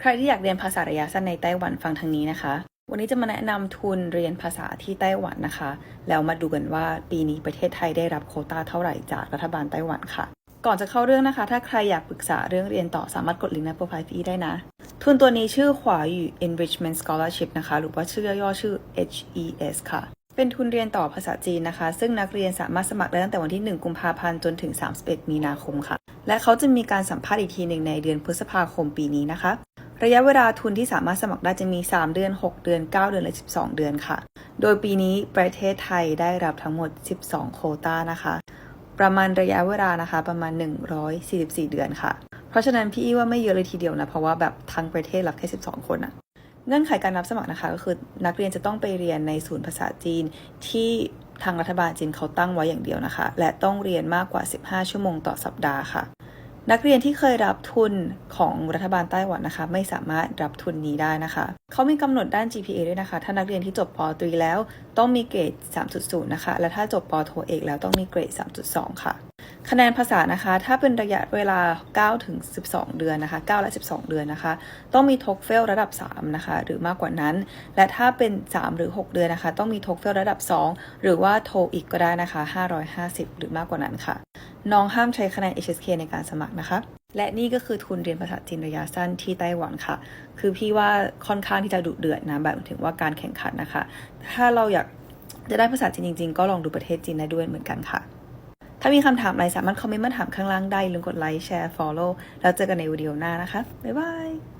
ใครที่อยากเรียนภาษาระยะสั้นในไต้หวันฟังทางนี้นะคะ วันนี้จะมาแนะนำทุนเรียนภาษาที่ไต้หวันนะคะ แล้วมาดูกันว่าปีนี้ประเทศไทยได้รับโควต้าเท่าไหร่จากรัฐบาลไต้หวันค่ะ ก่อนจะเข้าเรื่องนะคะ ถ้าใครอยากปรึกษาเรื่องเรียนต่อสามารถกดลิงก์ในโปรไฟล์พี่ได้นะ ทุนตัวนี้ชื่อขวาอยู่ Enrichment Scholarship นะคะ หรือว่าชื่อย่อชื่อ HES ค่ะ เป็นทุนเรียนต่อภาษาจีนนะคะ ซึ่งนักเรียนสามารถสมัครได้ตั้งแต่วันที่ 1 กุมภาพันธ์จนถึง 31 มีนาคมค่ะ และเขาจะมีการสัมภาษณ์อีกทีหนึ่งในเดือนพฤษภาคมปีนี้นะคะ ระยะเวลาทุนที่สามารถสมัครได้จะมี 3 เดือน 6 เดือน 9 เดือนและ 12 เดือนค่ะ โดยปีนี้ประเทศไทยได้รับทั้งหมด 12 โคต้านะคะ ประมาณระยะเวลานะคะประมาณ 144 เดือนค่ะ เพราะฉะนั้นพี่ว่าไม่เยอะเลยทีเดียวนะ เพราะว่าแบบทั้งประเทศรับแค่ 12 คนอะเงื่อนไขการรับสมัครนะคะก็คือนักเรียนจะต้องไปเรียนในศูนย์ภาษาจีนที่ทางรัฐบาลจีนเขาตั้งไว้อย่างเดียวนะคะ และต้องเรียนมากกว่า 15 ชั่วโมงต่อสัปดาห์ค่ะ นักเรียนที่เคยรับทุนของรัฐบาลไต้หวันนะคะ ไม่สามารถรับทุนนี้ได้นะคะเขามีกำหนดด้าน GPA ด้วยนะคะ ถ้านักเรียนที่จบปตรีแล้วต้องมีเกรด 3.0 นะคะ และถ้าจบปโทเอกแล้วต้องมีเกรด 3.2 ค่ะ คะแนนภาษานะคะ ถ้าเป็นระยะเวลา 9 ถึง 12 เดือนนะคะ 9 และ 12 เดือนนะคะ ต้องมี TOEFL ระดับ 3 นะคะ หรือมากกว่านั้น และถ้าเป็น 3 หรือ 6 เดือนนะคะ ต้องมี TOEFL ระดับ 2 หรือว่า TOEIC ก็ได้นะคะ 550 หรือมากกว่านั้นค่ะ น้องห้ามใช้คะแนน HSK ในการสมัครนะคะ และนี่ก็คือทุนเรียนภาษาจีนระยะสั้นที่ไต้หวันค่ะ คือพี่ว่าค่อนข้างที่จะดุเดือดนะแบบถึงว่าการแข่งขันนะคะ ถ้าเราอยากจะได้ภาษาจีนจริง ๆ ก็ลองดูประเทศจีนได้ด้วยเหมือนกันค่ะ ถ้ามีคำถามอะไรสามารถคอมเมนต์มาถามข้างล่างได้ลืมกดไลค์แชร์ follow แล้วเจอกันในวิดีโอหน้านะคะ บ๊ายบาย